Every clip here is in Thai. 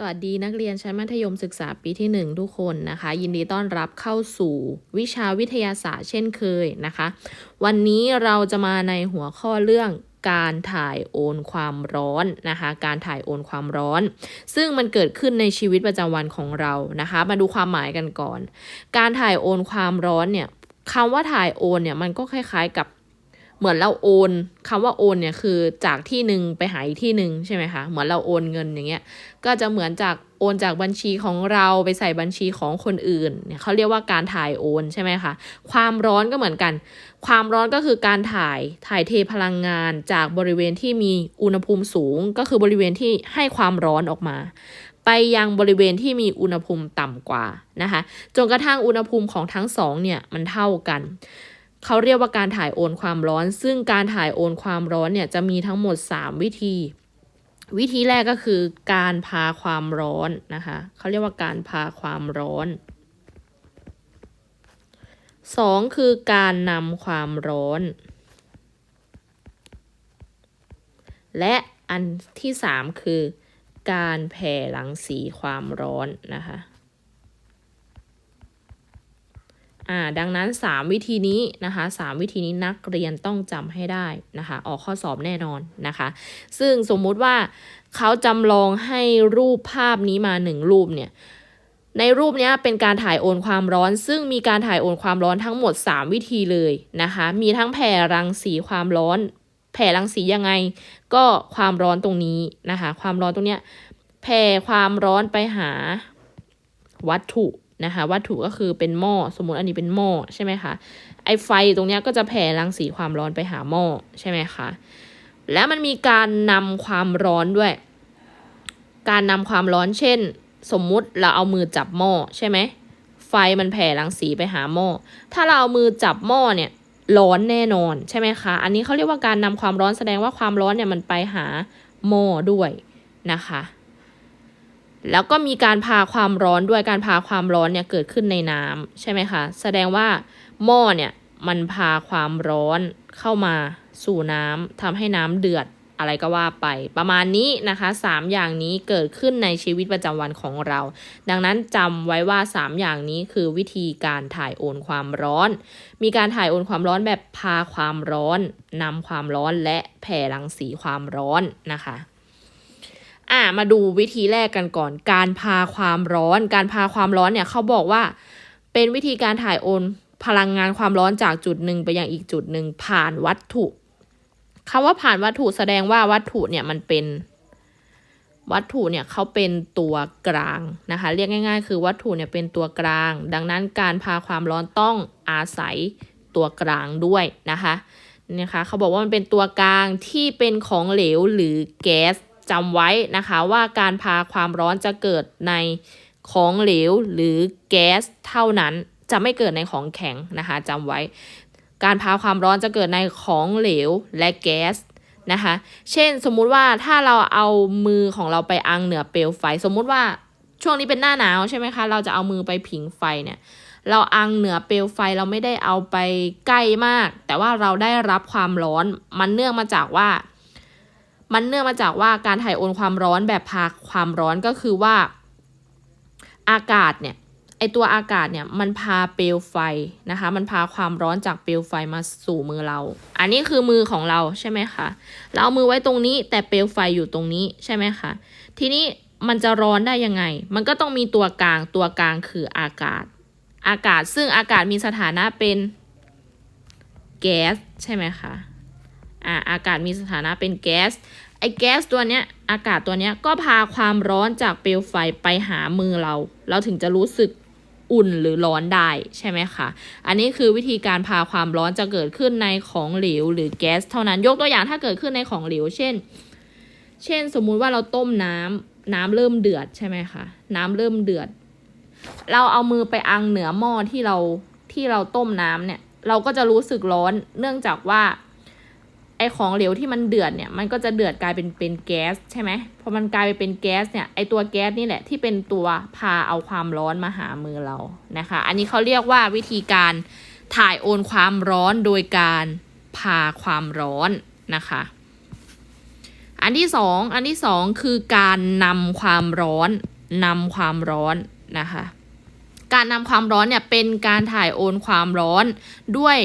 สวัสดีนักเรียนชั้นมัธยมศึกษาปีที่ 1 ทุกคนนะคะ ยินดีต้อนรับเข้าสู่วิชาวิทยาศาสตร์เช่นเคยนะคะ วันนี้เราจะมาในหัวข้อเรื่องการถ่ายโอนความร้อนนะคะ การถ่ายโอนความร้อน ซึ่งมันเกิดขึ้นในชีวิตประจำวันของเรานะคะ มาดูความหมายกันก่อน การถ่ายโอนความร้อนเนี่ยคำว่าถ่ายโอนเนี่ยมันก็คล้ายๆกับ เหมือนเราโอนคำว่าโอนเนี่ยคือจากที่หนึ่งไปหาอีกที่หนึ่งใช่ไหมคะ เหมือนเราโอนเงินอย่างเงี้ย ก็จะเหมือนจากโอนจากบัญชีของเราไปใส่บัญชีของคนอื่นเนี่ยเขาเรียกว่าการถ่ายโอนใช่ไหมคะ ความร้อนก็เหมือนกัน ความร้อนก็คือการถ่ายถ่ายเทพลังงานจากบริเวณที่มีอุณหภูมิสูง ก็คือบริเวณที่ให้ความร้อนออกมาไปยังบริเวณที่มีอุณหภูมิต่ำกว่านะคะ จนกระทั่งอุณหภูมิของทั้งสองเนี่ยมันเท่ากัน เขาเรียกว่าการถ่ายโอนความร้อน ซึ่งการถ่ายโอนความร้อนเนี่ยจะมีทั้งหมด 3 วิธี วิธีแรกก็คือการพาความร้อนนะคะ เขาเรียกว่าการพาความร้อน 2 คือการนำความร้อน และอันที่ 3 คือการแผ่รังสีความร้อนนะคะ อ่าดังนั้น 3 วิธีนี้นะคะ3วิธีนี้นักเรียนต้องจำให้ได้นะคะ ออกข้อสอบแน่นอนนะคะ ซึ่งสมมุติว่าเขาจำลองให้รูปภาพนี้มา 1 รูปเนี่ยในรูปนี้เป็นการถ่ายโอนความร้อน ซึ่งมีการถ่ายโอนความร้อนทั้งหมด 3 วิธีเลยนะคะ มีทั้งแผ่รังสีความร้อน แผ่รังสียังไง ก็ความร้อนตรงนี้นะคะ ความร้อนตรงเนี้ยแผ่ความร้อนไปหาวัตถุ นะคะวัตถุก็คือเป็นหม้อสมมติอันนี้เป็นหม้อใช่ไหมคะไอไฟตรงเนี้ยก็จะแผ่รังสีความร้อนไปหาหม้อใช่ไหมคะแล้วมันมีการนำความร้อนด้วย การนำความร้อนเช่น สมมุติเราเอามือจับหม้อใช่ไหมไฟมันแผ่รังสีไปหาหม้อถ้าเราเอามือจับหม้อเนี่ยร้อนแน่นอนใช่ไหมคะ อันนี้เขาเรียกว่าการนำความร้อนแสดงว่าความร้อนเนี่ยมันไปหาหม้อด้วยนะคะ แล้วก็มีการพาความร้อนด้วยการพาความร้อนเนี่ยเกิดขึ้นในน้ำใช่ไหมคะ แสดงว่าหม้อเนี่ยมันพาความร้อนเข้ามาสู่น้ำทำให้น้ำเดือดอะไรก็ว่าไป ประมาณนี้นะคะสามอย่างนี้เกิดขึ้นในชีวิตประจำวันของเรา ดังนั้นจำไว้ว่า 3 อย่างนี้คือวิธีการถ่ายโอนความร้อน มีการถ่ายโอนความร้อนแบบพาความร้อนนำความร้อนและแผ่รังสีความร้อนนะคะ อ่ามาดูวิธีแรกกันก่อน การพาความร้อน การพาความร้อนเนี่ยเขาบอกว่า เป็นวิธีการถ่ายโอนพลังงานความร้อนจากจุดหนึ่งไปยังอีกจุดหนึ่งผ่านวัตถุคำว่าผ่านวัตถุแสดงว่าวัตถุเนี่ยมันเป็น วัตถุเนี่ยเขาเป็นตัวกลางนะคะ เรียกง่าย ๆ คือวัตถุเนี่ยเป็นตัวกลาง ดังนั้นการพาความร้อนต้องอาศัยตัวกลางด้วยนะคะนะคะเขาบอกว่ามันเป็นตัวกลางที่เป็นของเหลวหรือแก๊ส จำไว้นะคะว่าการพาความร้อนจะเกิดในของเหลวหรือแก๊สเท่านั้นจะไม่เกิดในของแข็งนะคะจำไว้ การพาความร้อนจะเกิดในของเหลวและแก๊สนะคะ เช่นสมมุติว่าถ้าเราเอามือของเราไปอังเหนือเปลวไฟ สมมุติว่าช่วงนี้เป็นหน้าหนาวใช่ไหมคะเราจะเอามือไปผิงไฟเนี่ยเราอังเหนือเปลวไฟเราไม่ได้เอาไปใกล้มาก แต่ว่าเราได้รับความร้อนมันเนื่องมาจากว่า มันเนื่องมาจากว่าการถ่ายโอนความร้อนแบบพาความร้อนก็คือว่า อากาศเนี่ยไอตัวอากาศเนี่ยมันพาเปลวไฟนะคะ มันพาความร้อนจากเปลวไฟมาสู่มือเรา อันนี้คือมือของเราใช่ไหมคะเราเอามือไว้ตรงนี้แต่เปลวไฟอยู่ตรงนี้ใช่ไหมคะทีนี้มันจะร้อนได้ยังไง มันก็ต้องมีตัวกลางตัวกลางคืออากาศ อากาศซึ่งอากาศมีสถานะเป็นแก๊สใช่ไหมคะ อ่าอากาศมีสถานะเป็นแก๊สไอ้แก๊สตัวเนี้ยอากาศตัวเนี้ยก็พาความร้อนจากเปลวไฟไปหามือเรา เราถึงจะรู้สึกอุ่นหรือร้อนได้ใช่ไหมคะ อันนี้คือวิธีการพาความร้อนจะเกิดขึ้นในของเหลวหรือแก๊สเท่านั้น ยกตัวอย่างถ้าเกิดขึ้นในของเหลว เช่น เช่น สมมุติว่าเราต้มน้ำน้ำเริ่มเดือดใช่ไหมคะ น้ำเริ่มเดือด เราเอามือไปอังเหนือหม้อที่เราที่เราต้มน้ำเนี่ย เราก็จะรู้สึกร้อน เนื่องจากว่า ไอของเหลวที่มันเดือดเนี่ยมันก็จะเดือดกลายเป็นเป็นแก๊สใช่ไหมพอมันกลายไปเป็นแก๊สเนี่ยไอตัวแก๊สนี่แหละที่เป็นตัวพาเอาความร้อนมาหามือเรานะคะ อันนี้เขาเรียกว่าวิธีการถ่ายโอนความร้อนโดยการพาความร้อนนะคะ อันที่สองอันที่สองคือการนำความร้อนนำความร้อนนะคะ การนำความร้อนเนี่ยเป็นการถ่ายโอนความร้อนด้วย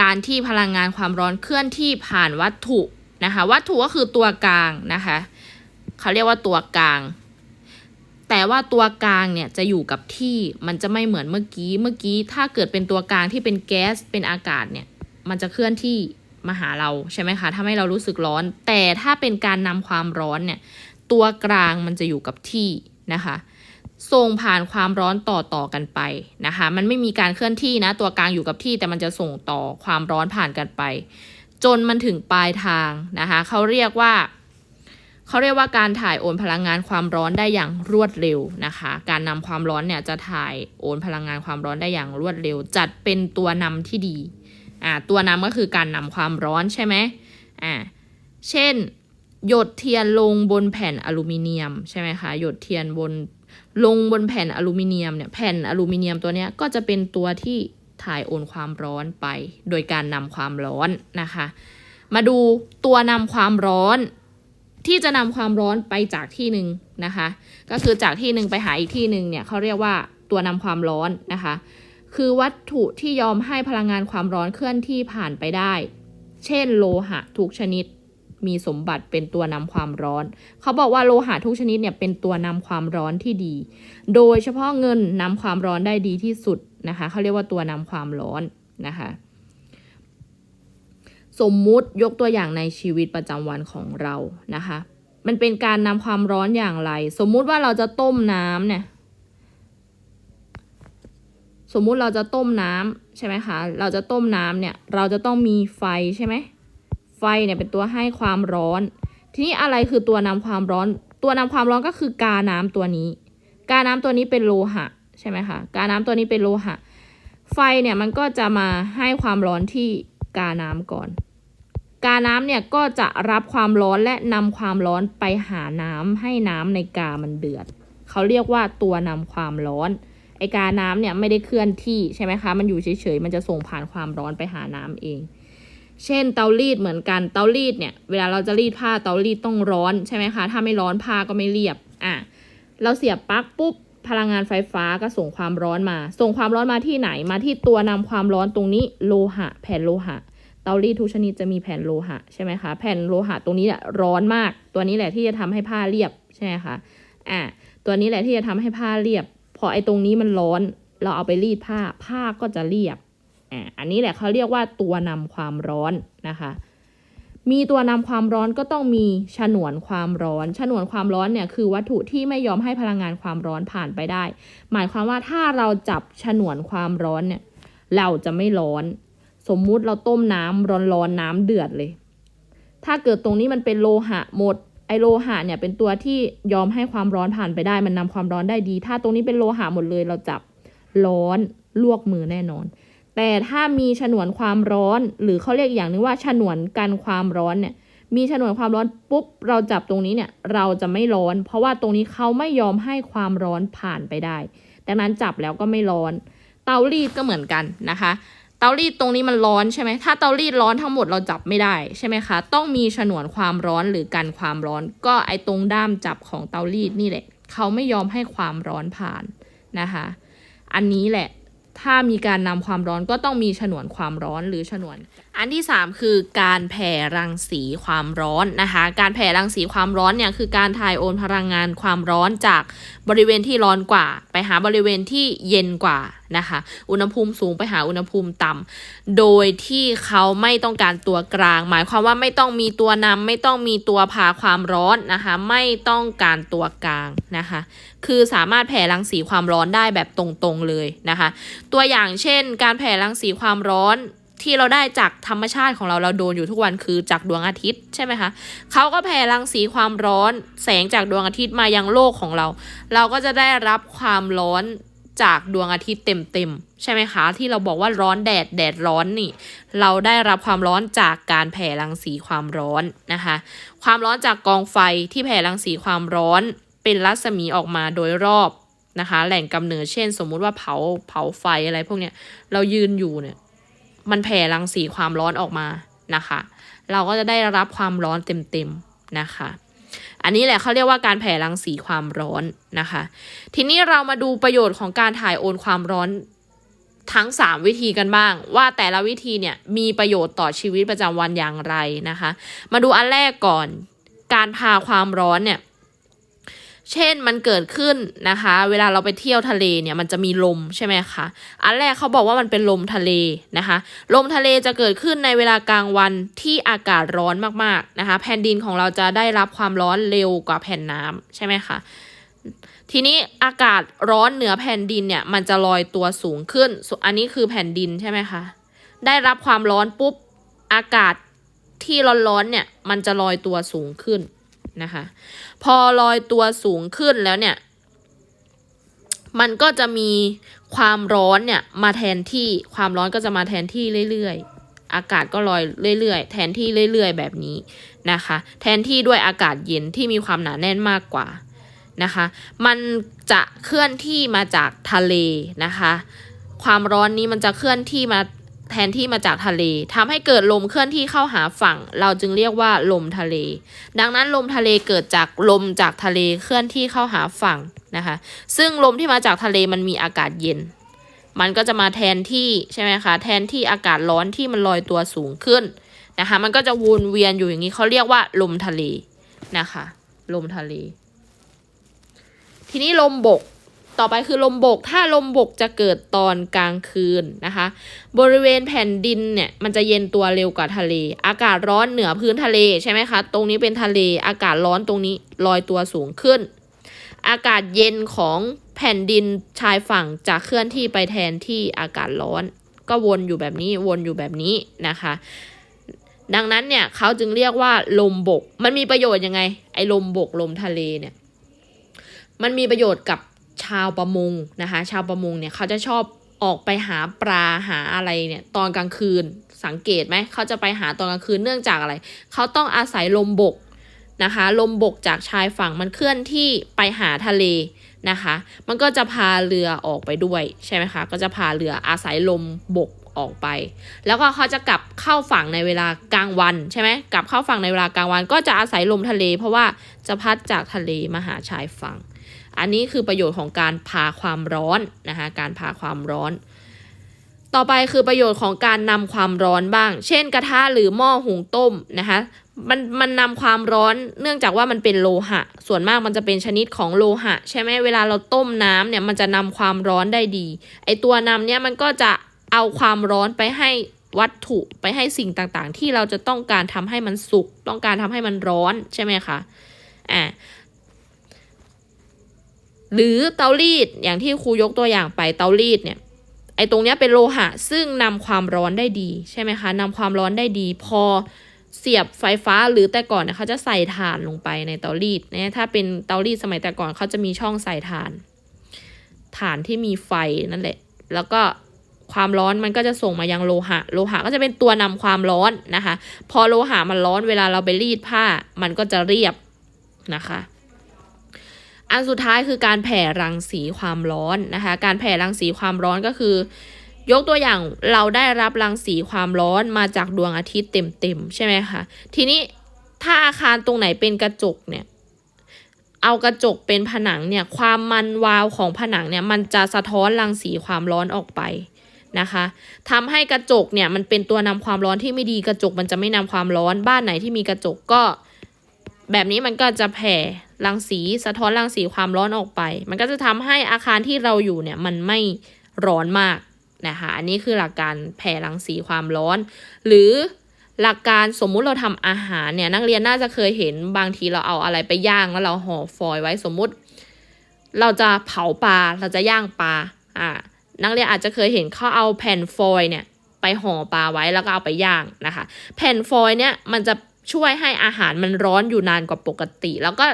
การที่พลังงานความร้อนเคลื่อนที่ผ่านวัตถุนะคะวัตถุก็คือตัวกลางนะคะเขาเรียกว่าตัวกลาง แต่ว่าตัวกลางเนี่ยจะอยู่กับที่มันจะไม่เหมือนเมื่อกี้เมื่อกี้ถ้าเกิดเป็นตัวกลางที่เป็นแก๊สเป็นอากาศเนี่ยมันจะเคลื่อนที่มาหาเราใช่ไหมคะทำให้เรารู้สึกร้อน แต่ถ้าเป็นการนำความร้อนเนี่ยตัวกลางมันจะอยู่กับที่นะคะ ส่งผ่านความร้อนต่อต่อกันไปนะคะ มันไม่มีการเคลื่อนที่นะ ตัวกลางอยู่กับที่แต่มันจะส่งต่อความร้อนผ่านกันไป จนมันถึงปลายทางนะคะเขาเรียกว่าเขาเรียกว่าการถ่ายโอนพลังงานความร้อนได้อย่างรวดเร็วนะคะ การนำความร้อนเนี่ยจะถ่ายโอนพลังงานความร้อนได้อย่างรวดเร็ว จัดเป็นตัวนำที่ดีอ่าตัวนำก็คือการนำความร้อนใช่ไหมอ่าเช่น หยดเทียนลงบนแผ่นอลูมิเนียมใช่ไหมคะหยดเทียนบน ลงบนแผ่นอลูมิเนียมเนี่ยแผ่นอลูมิเนียมตัวเนี้ยก็จะเป็นตัวที่ถ่ายโอนความร้อนไป โดยการนำความร้อนนะคะ มาดูตัวนำความร้อน ที่จะนำความร้อนไปจากที่หนึ่งนะคะ ก็คือจากที่หนึ่งไปหาอีกที่หนึ่งเนี่ยเขาเรียกว่าตัวนำความร้อนนะคะ คือวัตถุที่ยอมให้พลังงานความร้อนเคลื่อนที่ผ่านไปได้ เช่นโลหะทุกชนิด มีสมบัติเป็นตัวนำความร้อน เขาบอกว่าโลหะทุกชนิดเนี่ยเป็นตัวนำความร้อนที่ดี โดยเฉพาะเงินนำความร้อนได้ดีที่สุดนะคะเขาเรียกว่าตัวนำความร้อนนะคะสมมุติยกตัวอย่างในชีวิตประจำวันของเรานะคะ มันเป็นการนำความร้อนอย่างไร สมมุติว่าเราจะต้มน้ำเนี่ยสมมุติเราจะต้มน้ำใช่ไหมคะ เราจะต้มน้ำเนี่ย เราจะต้องมีไฟใช่ไหม ไฟเนี่ยเป็นตัวให้ความร้อน ทีนี้อะไรคือตัวนำความร้อน ตัวนำความร้อนก็คือกาน้ำตัวนี้ กาน้ำตัวนี้เป็นโลหะใช่ไหมคะ กาน้ำตัวนี้เป็นโลหะ ไฟเนี่ยมันก็จะมาให้ความร้อนที่กาน้ำก่อน กาน้ำเนี่ยก็จะรับความร้อนและนำความร้อนไปหาน้ำให้น้ำในกามันเดือด เขาเรียกว่าตัวนำความร้อนไอกาน้ำเนี่ยไม่ได้เคลื่อนที่ใช่ไหมคะ มันอยู่เฉยๆ มันจะส่งผ่านความร้อนไปหาน้ำเอง เช่นเตารีดเหมือนกันเตารีดเนี่ยเวลาเราจะรีดผ้าเตารีดต้องร้อนใช่ไหมคะถ้าไม่ร้อนผ้าก็ไม่เรียบอะเราเสียบปลั๊กปุ๊บพลังงานไฟฟ้าก็ส่งความร้อนมา ส่งความร้อนมาที่ไหนมาที่ตัวนำความร้อนตรงนี้โลหะ แผ่นโลหะ เตารีดทุกชนิดจะมีแผ่นโลหะใช่ไหมคะแผ่นโลหะตรงนี้เนี่ยร้อนมาก ตัวนี้แหละที่จะทำให้ผ้าเรียบใช่ไหมคะอะตัวนี้แหละที่จะทำให้ผ้าเรียบ พอไอ้ตรงนี้มันร้อน เราเอาไปรีดผ้าผ้าก็จะเรียบ อะอันนี้แหละเขาเรียกว่าตัวนำความร้อนนะคะ มีตัวนำความร้อนก็ต้องมีฉนวนความร้อน ฉนวนความร้อนเนี่ยคือวัตถุที่ไม่ยอมให้พลังงานความร้อนผ่านไปได้ หมายความว่าถ้าเราจับฉนวนความร้อนเนี่ยเราจะไม่ร้อน สมมุติเราต้มน้ำร้อนๆน้ำเดือดเลย ถ้าเกิดตรงนี้มันเป็นโลหะหมดไอโลหะเนี่ยเป็นตัวที่ยอมให้ความร้อนผ่านไปได้ มันนำความร้อนได้ดี ถ้าตรงนี้เป็นโลหะหมดเลยเราจับร้อนลวกมือแน่นอน แต่ถ้ามีฉนวนความร้อน หรือเขาเรียกอย่างนึงว่าฉนวนกันความร้อนเนี่ย มีฉนวนความร้อนปุ๊บเราจับตรงนี้เนี่ยเราจะไม่ร้อน เพราะว่าตรงนี้เขาไม่ยอมให้ความร้อนผ่านไปได้ ดังนั้นจับแล้วก็ไม่ร้อน เตารีดก็เหมือนกันนะคะ เตารีดตรงนี้มันร้อนใช่ไหมถ้าเตารีดร้อนทั้งหมดเราจับไม่ได้ใช่ไหมคะ ต้องมีฉนวนความร้อนหรือกันความร้อน ก็ไอตรงด้ามจับของเตารีดนี่แหละเขาไม่ยอมให้ความร้อนผ่านนะคะ อันนี้แหละ ถ้ามีการนำความร้อนก็ต้องมีฉนวนความร้อนหรือฉนวน อันที่ 3 คือการแผ่รังสีความร้อนนะคะ การแผ่รังสีความร้อนเนี่ยคือการถ่ายโอนพลังงานความร้อนจากบริเวณที่ร้อนกว่า ไปหาบริเวณที่เย็นกว่านะคะ อุณหภูมิสูงไปหาอุณหภูมิต่ำโดยที่เขาไม่ต้องการตัวกลาง หมายความว่าไม่ต้องมีตัวนำไม่ต้องมีตัวพาความร้อนนะคะ ไม่ต้องการตัวกลางนะคะ คือสามารถแผ่รังสีความร้อนได้แบบตรงๆเลยนะคะ ตัวอย่างเช่น การแผ่รังสีความร้อน ที่เราได้จากธรรมชาติของเราเราโดนอยู่ทุกวันคือจากดวงอาทิตย์ใช่ไหมคะเขาก็แผ่รังสีความร้อน แสงจากดวงอาทิตย์มายังโลกของเรา เราก็จะได้รับความร้อนจากดวงอาทิตย์เต็มๆใช่ไหมคะ ที่เราบอกว่าร้อนแดดแดดร้อนนี่ เราได้รับความร้อนจากการแผ่รังสีความร้อนนะคะ ความร้อนจากกองไฟที่แผ่รังสีความร้อนเป็นรัศมีออกมาโดยรอบนะคะ แหล่งกำเนิดเช่น สมมุติว่าเผาเผาไฟอะไรพวกเนี้ยเรายืนอยู่เนี่ย มันแผ่รังสีความร้อนออกมานะคะ เราก็จะได้รับความร้อนเต็มๆนะคะ อันนนี้แหละเขาเรียกว่าการแผ่รังสีความร้อนนะคะ ทีนี้เรามาดูประโยชน์ของการถ่ายโอนความร้อนทั้ง 3 วิธีกันบ้าง ว่าแต่ละวิธีเนี่ยมีประโยชน์ต่อชีวิตประจำวันอย่างไรนะคะ มาดูอันแรกก่อน การพาความร้อนเนี่ย เช่นมันเกิดขึ้นนะคะ เวลาเราไปเที่ยวทะเลเนี่ยมันจะมีลมใช่ไหมคะอันแรกเขาบอกว่ามันเป็นลมทะเลนะคะ ลมทะเลจะเกิดขึ้นในเวลากลางวันที่อากาศร้อนมากๆนะคะ แผ่นดินของเราจะได้รับความร้อนเร็วกว่าแผ่นน้ำใช่ไหมคะทีนี้อากาศร้อนเหนือแผ่นดินเนี่ยมันจะลอยตัวสูงขึ้นส่วนอันนี้คือแผ่นดินใช่ไหมคะได้รับความร้อนปุ๊บอากาศที่ร้อนๆเนี่ยมันจะลอยตัวสูงขึ้น นะคะ พอลอยตัวสูงขึ้นแล้วเนี่ย มันก็จะมีความร้อนเนี่ยมาแทนที่ความร้อนก็จะมาแทนที่เรื่อยๆ อากาศก็ลอยเรื่อยๆ แทนที่เรื่อยๆ แบบนี้นะคะ แทนที่ด้วยอากาศเย็นที่มีความหนาแน่นมากกว่านะคะ มันจะเคลื่อนที่มาจากทะเลนะคะ ความร้อนนี้มันจะเคลื่อนที่มา แทนที่มาจากทะเลทำให้เกิดลมเคลื่อนที่เข้าหาฝั่ง เราจึงเรียกว่าลมทะเล ดังนั้นลมทะเลเกิดจากลมจากทะเลเคลื่อนที่เข้าหาฝั่งนะคะ ซึ่งลมที่มาจากทะเลมันมีอากาศเย็น มันก็จะมาแทนที่ใช่ไหมคะ แทนที่อากาศร้อนที่มันลอยตัวสูงขึ้นนะคะ มันก็จะวนเวียนอยู่อย่างนี้เขาเรียกว่าลมทะเลนะคะ ลมทะเล ทีนี้ลมบก ต่อไปคือลมบก ถ้าลมบกจะเกิดตอนกลางคืนนะคะ บริเวณแผ่นดินเนี่ยมันจะเย็นตัวเร็วกว่าทะเล อากาศร้อนเหนือพื้นทะเลใช่ไหมคะ ตรงนี้เป็นทะเล อากาศร้อนตรงนี้ลอยตัวสูงขึ้น อากาศเย็นของแผ่นดินชายฝั่งจะเคลื่อนที่ไปแทนที่อากาศร้อน ก็วนอยู่แบบนี้ วนอยู่แบบนี้นะคะ ดังนั้นเนี่ยเขาจึงเรียกว่าลมบก มันมีประโยชน์ยังไง ไอ้ลมบกลมทะเลเนี่ย มันมีประโยชน์กับ ชาวประมงนะคะ ชาวประมงเนี่ยเขาจะชอบออกไปหาปลาหาอะไรเนี่ยตอนกลางคืนสังเกตไหมเขาจะไปหาตอนกลางคืนเนื่องจากอะไร เขาต้องอาศัยลมบกนะคะ ลมบกจากชายฝั่งมันเคลื่อนที่ไปหาทะเลนะคะ มันก็จะพาเรือออกไปด้วยใช่ไหมคะก็จะพาเรืออาศัยลมบกออกไป แล้วก็เขาจะกลับเข้าฝั่งในเวลากลางวันใช่ไหมกลับเข้าฝั่งในเวลากลางวัน ก็จะอาศัยลมทะเล เพราะว่าจะพัดจากทะเลมาหาชายฝั่ง อันนี้คือประโยชน์ของการพาความร้อนนะคะการพาความร้อน ต่อไปคือประโยชน์ของการนำความร้อนบ้าง เช่น กระทะหรือหม้อหุงต้มนะคะมันมันนำความร้อนเนื่องจากว่ามันเป็นโลหะ ส่วนมากมันจะเป็นชนิดของโลหะ ใช่ไหมเวลาเราต้มน้ำเนี่ยมันจะนำความร้อนได้ดีไอตัวนำเนี่ยมันก็จะเอาความร้อนไปให้วัตถุไปให้สิ่งต่างๆ ที่เราจะต้องการทำให้มันสุกต้องการทำให้มันร้อนใช่ไหมคะอ่า หรือเตารีดอย่างที่ครูยกตัวอย่างไปเตารีดเนี่ยไอ้ตรงเนี้ยเป็นโลหะซึ่งนำความร้อนได้ดีใช่ไหมคะนำความร้อนได้ดี พอเสียบไฟฟ้าหรือแต่ก่อนเนี่ยเขาจะใส่ถ่านลงไปในเตารีดเนี่ยถ้าเป็นเตารีดสมัยแต่ก่อนเขาจะมีช่องใส่ถ่านถ่านที่มีไฟนั่นแหละ แล้วก็ความร้อนมันก็จะส่งมายังโลหะ โลหะก็จะเป็นตัวนำความร้อนนะคะ พอโลหะมันร้อนเวลาเราไปรีดผ้า มันก็จะเรียบนะคะ อันสุดท้ายคือการแผ่รังสีความร้อนนะคะ การแผ่รังสีความร้อนก็คือ ยกตัวอย่างเราได้รับรังสีความร้อนมาจากดวงอาทิตย์เต็มๆใช่ไหมคะ ทีนี้ถ้าอาคารตรงไหนเป็นกระจกเนี่ย เอากระจกเป็นผนังเนี่ย ความมันวาวของผนังเนี่ย มันจะสะท้อนรังสีความร้อนออกไปนะคะทำให้กระจกเนี่ยมันเป็นตัวนำความร้อนที่ไม่ดีกระจกมันจะไม่นำความร้อนบ้านไหนที่มีกระจกก็ แบบนี้มันก็จะแผ่ รังสีสะท้อนรังสีความร้อนออกไป มันก็จะทำให้อาคารที่เราอยู่เนี่ยมันไม่ร้อนมากนะคะอันนี้คือหลักการแผ่รังสีความร้อน หรือหลักการสมมุติเราทำอาหารเนี่ยนักเรียนน่าจะเคยเห็นบางทีเราเอาอะไรไปย่างแล้วเราห่อฟอยไว้สมมุติ เราจะเผาปลาเราจะย่างปลาอ่านักเรียนอาจจะเคยเห็นเขาเอาแผ่นฟอยเนี่ยไปห่อปลาไว้แล้วก็เอาไปย่างนะคะ แผ่นฟอยเนี่ยมันจะ ช่วยให้อาหารมันร้อนอยู่นานกว่าปกติ แล้วก็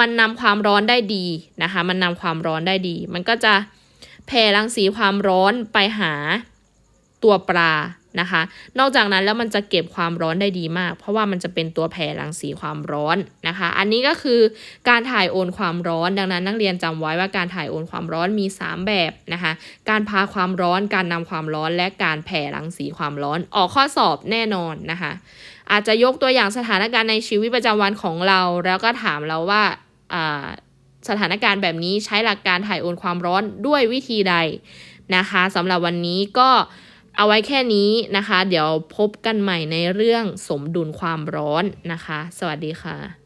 มันนำความร้อนได้ดีนะคะ มันนำความร้อนได้ดี มันก็จะแผ่รังสีความร้อนไปหาตัวปลานะคะ นอกจากนั้นแล้วมันจะเก็บความร้อนได้ดีมาก เพราะว่ามันจะเป็นตัวแผ่รังสีความร้อนนะคะ อันนี้ก็คือการถ่ายโอนความร้อน ดังนั้นนักเรียนจำไว้ว่าการถ่ายโอนความร้อนมี 3 แบบนะคะ การพาความร้อน การนำความร้อน และการแผ่รังสีความร้อน ออกข้อสอบแน่นอนนะคะ อาจจะยกตัวอย่างสถานการณ์ในชีวิตประจำวันของเรา แล้วก็ถามเราว่าอ่าสถานการณ์แบบนี้ใช้หลักการถ่ายโอนความร้อนด้วยวิธีใดนะคะสำหรับวันนี้ก็เอาไว้แค่นี้นะคะ เดี๋ยวพบกันใหม่ในเรื่องสมดุลความร้อนนะคะ สวัสดีค่ะ